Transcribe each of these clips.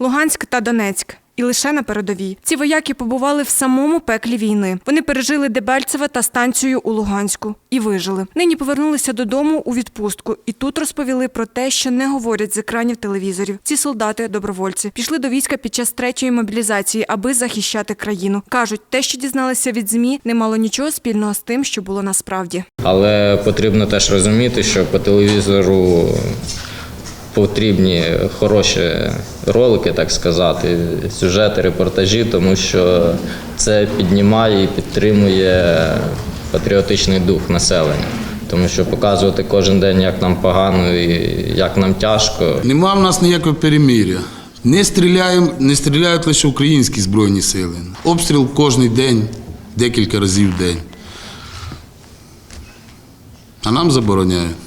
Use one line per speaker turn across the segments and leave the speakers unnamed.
Луганськ та Донецьк. І лише на передовій. Ці вояки побували в самому пеклі війни. Вони пережили Дебальцеве та станцію у Луганську і вижили. Нині повернулися додому у відпустку. І тут розповіли про те, що не говорять з екранів телевізорів. Ці солдати, добровольці, пішли до війська під час третьої мобілізації, аби захищати країну. кажуть, те, що дізналися від змі, не мало нічого спільного з тим, що було насправді.
Але потрібно теж розуміти, що по телевізору потрібні хороші ролики, так сказати, сюжети, репортажі, тому що це піднімає і підтримує патріотичний дух населення. Тому що показувати кожен день, як нам погано і як нам тяжко,
Нема в нас ніякого перемир'я. Не стріляємо, не стріляють лише українські збройні сили. Обстріл кожен день, декілька разів в день. А нам забороняють.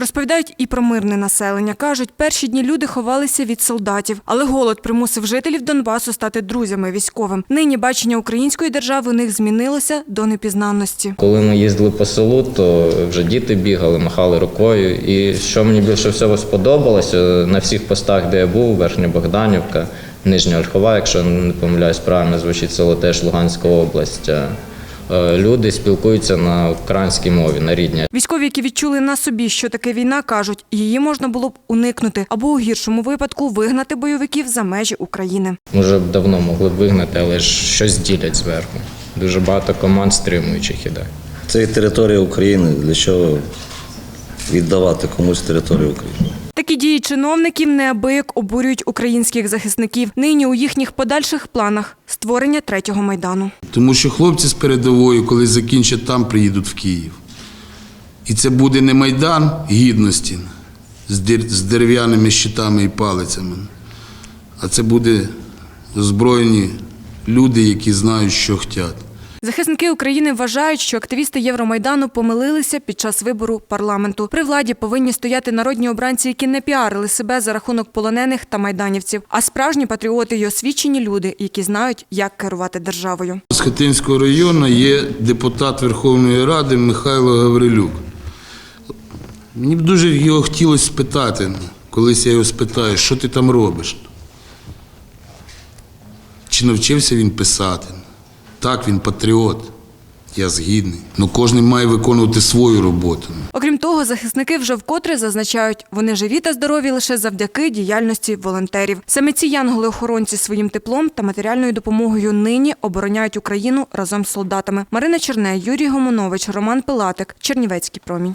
Розповідають і про мирне населення. Кажуть, перші дні люди ховалися від солдатів, але голод примусив жителів Донбасу стати друзями військовим. Нині бачення української держави у них змінилося до непізнанності.
Коли ми їздили по селу, то вже діти бігали, махали рукою. І що мені більше всього сподобалося, на всіх постах, де я був, Верхня Богданівка, Нижня Ольхова, якщо не помиляюсь, правильно звучить село теж Луганська область. Е, Люди спілкуються на українській мові, на рідній.
Військові, які відчули на собі, що таке війна, кажуть, її можна було б уникнути або у гіршому випадку вигнати бойовиків за межі України.
Може б давно могли б вигнати, але ж щось ділять зверху. Дуже багато команд стримуючих іде.
Це і територія України. Для чого віддавати комусь територію України?
Такі дії чиновників неабияк обурюють українських захисників. Нині у їхніх подальших планах створення третього майдану.
Тому що хлопці з передової, коли закінчать там, приїдуть в Київ. І це буде не майдан гідності з дерев'яними щитами і палицями, а це буде озброєні люди, які знають, що хочуть.
Захисники України вважають, що активісти Євромайдану помилилися під час вибору парламенту. При владі повинні стояти народні обранці, які не піарили себе за рахунок полонених та майданівців, а справжні патріоти й освічені люди, які знають, як керувати державою.
З Хатинського району є депутат Верховної Ради Михайло Гаврилюк. Мені б дуже його хотілося спитати, колись я його спитаю, що ти там робиш? Чи навчився він писати? Так, він патріот, я згідний. Ну кожен має виконувати свою роботу.
Окрім того, захисники вже вкотре зазначають, вони живі та здорові лише завдяки діяльності волонтерів. Саме ці янголи-охоронці своїм теплом та матеріальною допомогою нині обороняють Україну разом з солдатами. Марина Черне, Юрій Гомонович, Роман Пилатик, Чернівецький промінь.